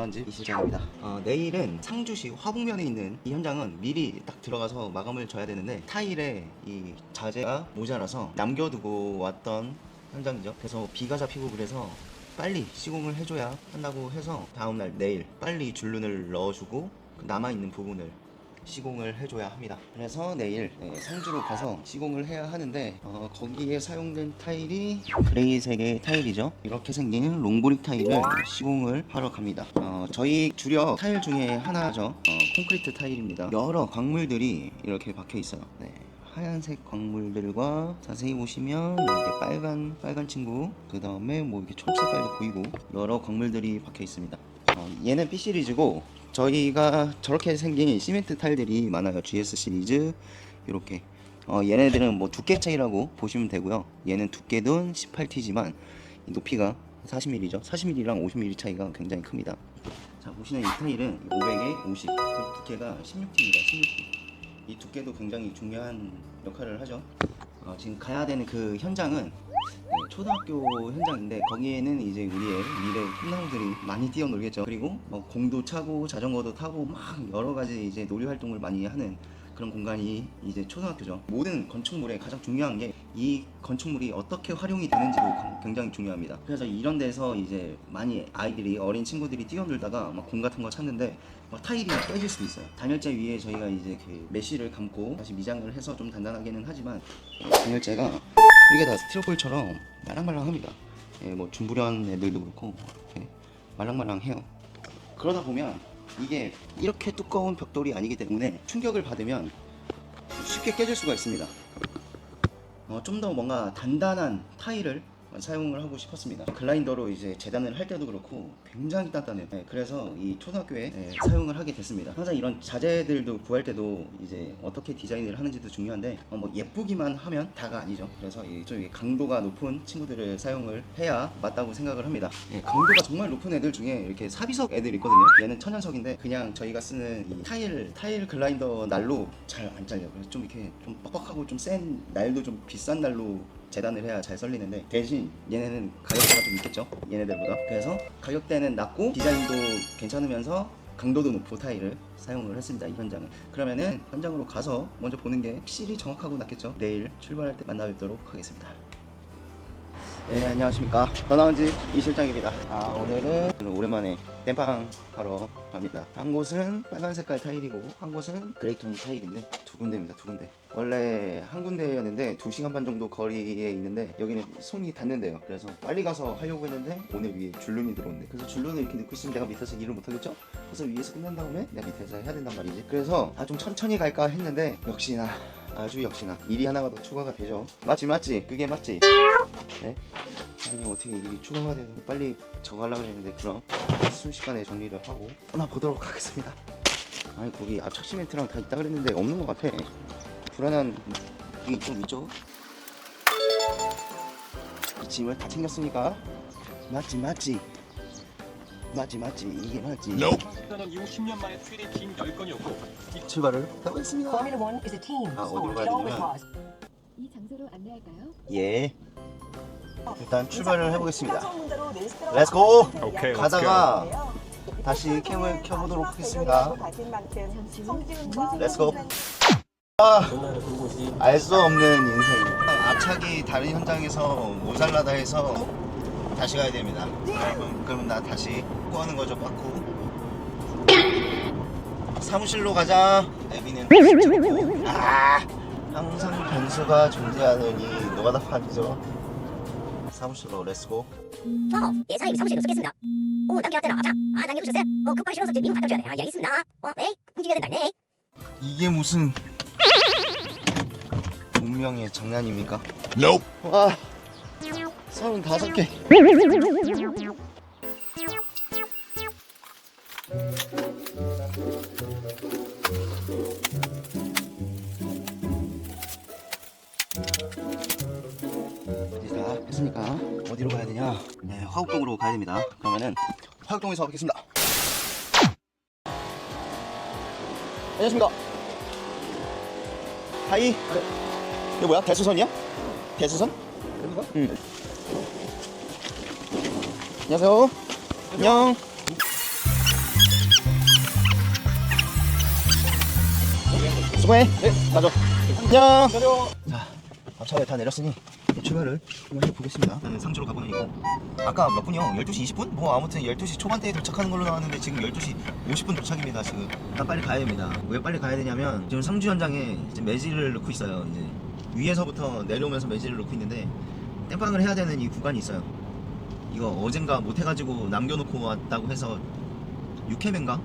전화한지 이 실장입니다. 어, 내일은 상주시 화북면에 있는 이 현장은 미리 딱 들어가서 마감을 져야 되는데 타일에 이 자재가 모자라서 남겨두고 왔던 현장이죠. 그래서 비가 잡히고 그래서 빨리 시공을 해줘야 한다고 해서 다음날 내일 빨리 줄눈을 넣어주고 그 남아있는 부분을 시공을 해줘야 합니다. 그래서 내일 네, 상주로 가서 시공을 해야 하는데 어, 거기에 사용된 타일이 그레이색의 타일이죠. 이렇게 생긴 롱브릭 타일을 시공을 하러 갑니다. 어, 저희 주력 타일 중에 하나죠. 어, 콘크리트 타일입니다. 여러 광물들이 이렇게 박혀 있어요. 네. 하얀색 광물들과 자세히 보시면 이렇게 빨간 빨간 친구 그 다음에 뭐 이렇게 초록색깔도 보이고 여러 광물들이 박혀 있습니다. 어, 얘는 B 시리즈고 저희가 저렇게 생긴 시멘트 타일들이 많아요. GS 시리즈 이렇게 어, 얘네들은 뭐 두께 차이라고 보시면 되고요. 얘는 두께는 18T지만 높이가 40mm죠. 40mm랑 50mm 차이가 굉장히 큽니다. 자 보시는 이 타일은 500에 50, 그 두께가 16T입니다. 16T. 이 두께도 굉장히 중요한 역할을 하죠. 어, 지금 가야 되는 그 현장은 네, 초등학교 현장인데 거기에는 이제 우리의 미래 꿈나무들이 많이 뛰어놀겠죠. 그리고 뭐 공도 차고 자전거도 타고 막 여러 가지 이제 놀이 활동을 많이 하는 그런 공간이 이제 초등학교죠. 모든 건축물에 가장 중요한 게 이 건축물이 어떻게 활용이 되는지도 강- 굉장히 중요합니다. 그래서 이런 데서 이제 많이 아이들이 어린 친구들이 뛰어놀다가 막 공 같은 거 찾는데 막 타일이 깨질 수도 있어요. 단열재 위에 저희가 이제 그 메쉬를 감고 다시 미장을 해서 좀 단단하게는 하지만 단열재가 이게 다 스티로폴처럼 말랑말랑합니다. 예, 뭐 중부련 애들도 그렇고 이렇게 말랑말랑해요. 그러다 보면 이게 이렇게 두꺼운 벽돌이 아니기 때문에 충격을 받으면 쉽게 깨질 수가 있습니다. 어, 좀 더 뭔가 단단한 타일을 사용을 하고 싶었습니다. 글라인더로 이제 재단을 할 때도 그렇고 굉장히 단단해요. 네, 그래서 이 초등학교에 네, 사용을 하게 됐습니다. 항상 이런 자재들도 구할 때도 이제 어떻게 디자인을 하는지도 중요한데 어, 뭐 예쁘기만 하면 다가 아니죠. 그래서 이좀 강도가 높은 친구들을 사용을 해야 맞다고 생각을 합니다. 예, 강도가 정말 높은 애들 중에 이렇게 사비석 애들 있거든요. 얘는 천연석인데 그냥 저희가 쓰는 이 타일 타일 글라인더 날로 잘 안 잘려요. 그래서 좀 이렇게 좀 뻑뻑하고 좀 센 날도 좀 비싼 날로 재단을 해야 잘 썰리는데 대신 얘네는 가격대가 좀 있겠죠? 얘네들보다. 그래서 가격대는 낮고 디자인도 괜찮으면서 강도도 높은 타일을 사용을 했습니다 이 현장은. 그러면은 현장으로 가서 먼저 보는 게 확실히 정확하고 낫겠죠? 내일 출발할 때 만나 뵙도록 하겠습니다. 네 안녕하십니까. 떠나온지 이 실장입니다. 아 오늘은 오랜만에 땜빵 하러 갑니다. 한 곳은 빨간 색깔 타일이고 한 곳은 그레이톤 타일인데 두 군데입니다 두 군데. 원래 한 군데였는데 두 시간 반 정도 거리에 있는데 여기는 손이 닿는데요. 그래서 빨리 가서 하려고 했는데 오늘 위에 줄눈이 들어온대. 그래서 줄눈을 이렇게 넣고 있으면 내가 밑에서 일을 못하겠죠 그래서 위에서 끝난 다음에 내가 밑에서 해야 된단 말이지. 그래서 아 좀 천천히 갈까 했는데 역시나 아주 역시나 일이 하나가 더 추가가 되죠. 맞지 맞지? 그게 맞지? 네? 아니 어떻게 일이 추가가 되는 빨리 저거 하려고 했는데 그럼 순식간에 정리를 하고 떠나보도록 하겠습니다. 아니 거기 앞착 시멘트랑 다 있다 그랬는데 없는 것 같아. 불안한 게 좀 있죠? 이 짐을 다 챙겼으니까. 맞지 맞지 맞지 맞지. 이게 맞지. 저는 이후 10년 만에 최대 긴 10건이었고 출발을 해보겠습니다. Formula One is a team. 아. 어디로 가야 always was. 이 장소로 안내할까요? 예. 일단 출발을 해보겠습니다. 렛츠고. 렛츠고 오케이, 가다가 다시 캠을 켜보도록 하겠습니다. 후 렛츠고 아, 알수 없는 인생 앞차기 다른 현장에서 모자라다 해서 다시 가야 됩니다 그럼, 그럼 나 다시 꼬하는 거죠 빠꾸 사무실로 가자 애비는. 아 항상 변수가 존재하느니 노가다 판이죠 사무실로 렛츠고 어, 예, 사장님 사무실에 도착했습니다. 오, 남겨왔잖아. 자, 아, 남겨주셨어요? 어, 급하게 실어서 이제 미국 갔다 오셔야 돼. 아, 예, 알겠습니다. 어, 네, 움직여야 된다, 네. 이게 무슨 운명의 장난입니까? 와 서른다섯 개 이제 다 했으니까 어디로 가야 되냐? 네, 화곡동으로 가야 됩니다. 그러면은 화곡동에서 뵙겠습니다. 안녕하십니까. 하이. 이거 뭐야? 대수선이야? 대수선? 응. 안녕하세요. 안녕. 수고해. 네, 가죠. 안녕. 자, 앞차에 다 내렸으니 출발을 한번 보겠습니다. 네, 음, 상주로 가보니까 아까 몇 분이요? 12시 20분? 뭐 아무튼 12시 초반대에 도착하는 걸로 나왔는데 지금 12시 50분 도착입니다. 지금 일단 빨리 가야 됩니다. 왜 빨리 가야 되냐면 지금 상주 현장에 이제 매질을 넣고 있어요. 이제 위에서부터 내려오면서 매질을 넣고 있는데 땜빵을 해야 되는 이 구간이 있어요. 이거 어젠가 못 해가지고 남겨놓고 왔다고 해서 6회인가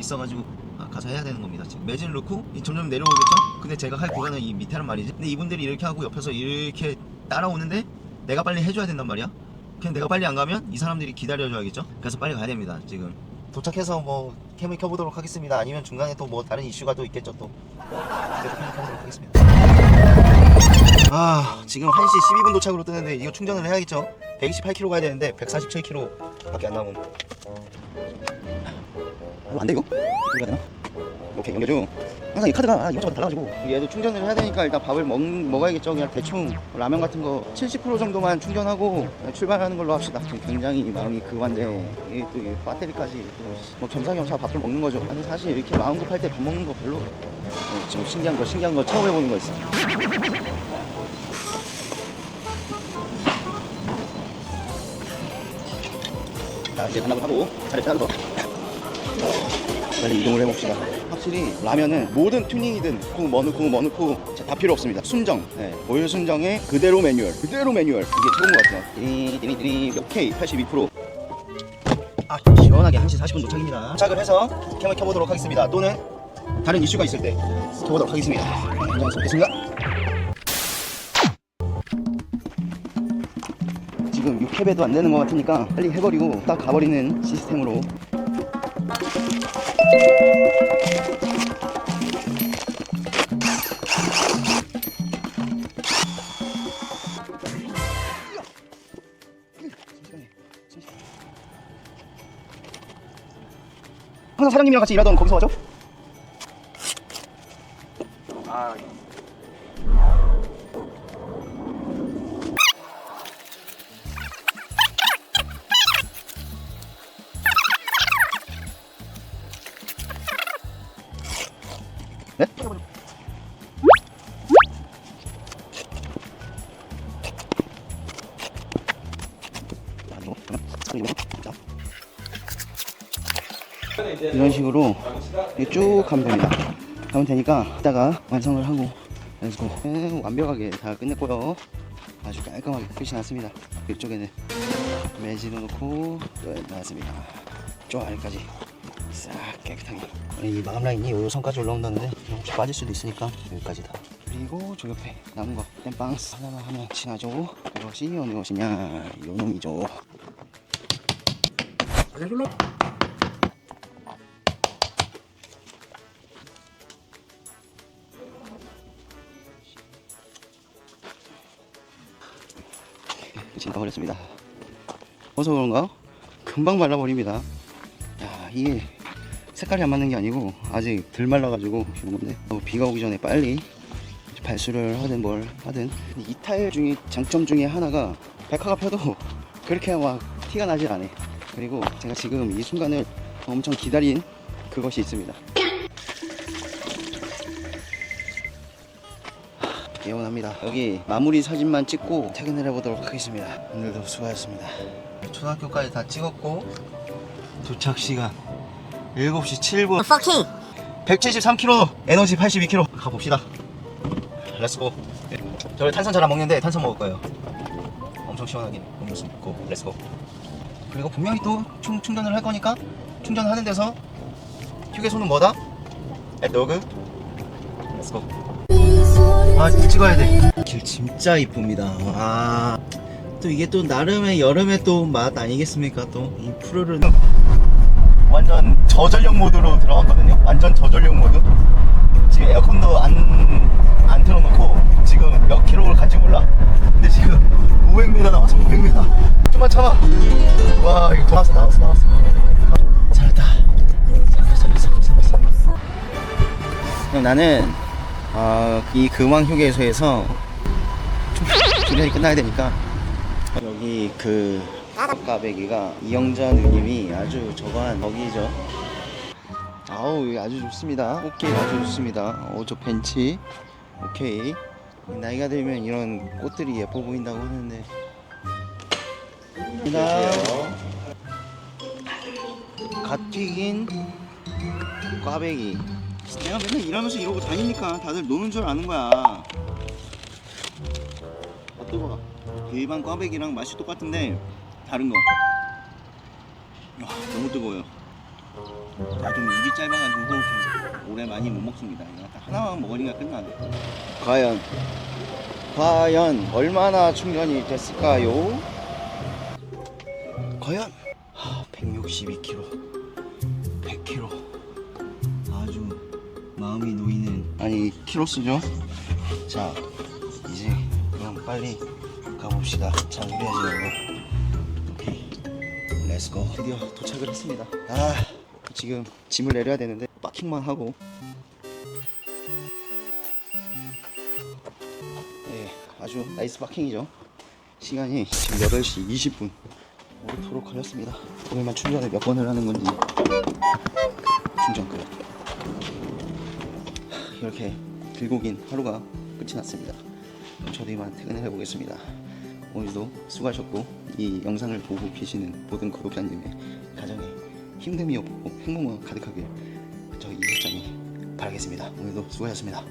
있어가지고 아, 가서 해야 되는 겁니다. 지금 매질 넣고 이 점점 내려오겠죠? 근데 제가 할 구간은 이 밑에란 말이지. 근데 이분들이 이렇게 하고 옆에서 이렇게 따라오는데 내가 빨리 해줘야 된단 말이야. 그냥 내가 빨리 안 가면 이 사람들이 기다려줘야겠죠? 그래서 빨리 가야 됩니다. 지금 도착해서 뭐 캠을 켜보도록 하겠습니다. 아니면 중간에 또 뭐 다른 이슈가 또 있겠죠 또. 그래서 캠을 켜보도록 하겠습니다. 아 지금 1시 12분 도착으로 뜨는데 이거 충전을 해야겠죠? 128km 가야 되는데 147km 밖에 안 나오면 어, 안돼 이거? 이거 되나? 오케이 연결 중 항상 이 카드가 아, 이것저것 달라가지고. 얘도 충전을 해야 되니까 일단 밥을 먹, 먹어야겠죠. 그냥 대충 라면 같은 거 70% 정도만 충전하고 출발하는 걸로 합시다. 지금 굉장히 마음이 급한데 이게 또이 배터리까지 또뭐 겸사겸사 밥을 먹는 거죠. 근데 사실 이렇게 마음 급할 때 밥 먹는 거 별로 어, 지금 신기한 거 신기한 거 처음 해보는 거 있어 자 이제 하나 하고 차례 차례 빨리 이동을 해봅시다. 확실히 라면은 모든 튜닝이든 국뭐 넣고 다 필요 없습니다. 순정, 네. 오일 순정의 그대로 매뉴얼, 그대로 매뉴얼 이게 최고인 것 같아요. 띠리띠리띠리 오케이 82%. 아 시원하게 1시 40분 도착입니다. 도착을 해서 캠을 켜보도록 하겠습니다. 또는 다른 이슈가 있을 때 켜보도록 하겠습니다. 현장에서 뵙겠습니다. 지금 6회배도 안 되는 것 같으니까 빨리 해버리고 딱 가버리는 시스템으로 항상 사장님이랑 같이 일하던 거기서 하죠? 이런 식으로 쭉 가면 됩니다. 가면 되니까 이따가 완성을 하고 렛츠고 네, 완벽하게 다 끝냈고요. 아주 깔끔하게 끝이 났습니다. 이쪽에는 매질을 놓고 끝났습니다. 저 아래까지 싹 깨끗하게 이 마감 라인이 요 선까지 올라온다는데 혹시 빠질 수도 있으니까 여기까지 다 그리고 저 옆에 남은 거 땜빵 하나만 하면 친하죠 그것이 어느 것이냐 요 놈이죠 진짜 버렸습니다. 어서 그런가? 금방 말라버립니다. 야, 이게 색깔이 안 맞는 게 아니고 아직 덜 말라가지고 이런 건데 어, 비가 오기 전에 빨리 발수를 하든 뭘 하든 이 타일 중에 장점 중에 하나가 백화가 펴도 그렇게 막 티가 나질 않아. 그리고 제가 지금 이 순간을 엄청 기다린 그것이 있습니다. 예원합니다. 여기 마무리 사진만 찍고 퇴근을 해보도록 하겠습니다. 오늘도 수고하셨습니다. 초등학교까지 다 찍었고 도착 시간 7시 7분. 173km, 에너지 82km. 가봅시다. 렛츠고. 저희 탄산 잘 안 먹는데 탄산 먹을 거예요. 엄청 시원하게 음료수 먹고 렛츠고. 그리고 분명히 또 충, 충전을 할 거니까 충전하는 데서 휴게소는 뭐다? 앳도그. 렛츠고. 아, 길 찍어야 돼. 길 진짜 이쁩니다. 아, 또 이게 또 나름의 여름의 또 맛 아니겠습니까? 또이 푸르른 완전 저전력 모드로 들어갔거든요. 완전 저전력 모드. 지금 에어컨도 안, 안 틀어놓고 지금 몇 킬로를 간지 몰라. 근데 지금 500m 남았어, 500m. 좀만 참아. 와, 이거 나왔어, 나왔어, 나왔어. 잘했다. 나는 아, 이 금왕 휴게소에서 좀 분량이 끝나야 되니까 여기 그 까베기가 이영자 누님이 아주 저거 한 거기죠. 아 아우 아주 좋습니다. 오케이 아주 좋습니다. 어저 벤치 오케이 나이가 들면 이런 꽃들이 예뻐 보인다고 하는데. 갓 튀긴 꽈배기. 내가 맨날 일하면서 이러고 다니니까 다들 노는 줄 아는 거야. 아 뜨거워. 일반 꽈배기랑 맛이 똑같은데 다른 거. 와, 너무 뜨거워요. 나 좀 입이 짧아가지고 오래 많이 못 먹습니다. 이거 딱 하나만 먹으니까 끝나네. 과연 과연 얼마나 충전이 됐을까요? 과연 162kg, 100kg. 아주 마음이 놓이는 아니 키로수죠. 자 이제 그럼 빨리 가봅시다. 자 우리 아직 오케이. 렛츠고 드디어 도착을 했습니다 아 지금 짐을 내려야 되는데 파킹만 하고 아주 나이스 파킹이죠. 시간이 지금 8시 20분. 오토록 걸렸습니다. 오늘만 충전을 몇 번을 하는 건지 충전 끝. 이렇게 길고 긴 하루가 끝이 났습니다. 저도 이만 퇴근을 해보겠습니다. 오늘도 수고하셨고 이 영상을 보고 계시는 모든 구독자님의 가정에 힘듦이 없고 행복만 가득하길 저희 이실장이 바라겠습니다. 오늘도 수고하셨습니다.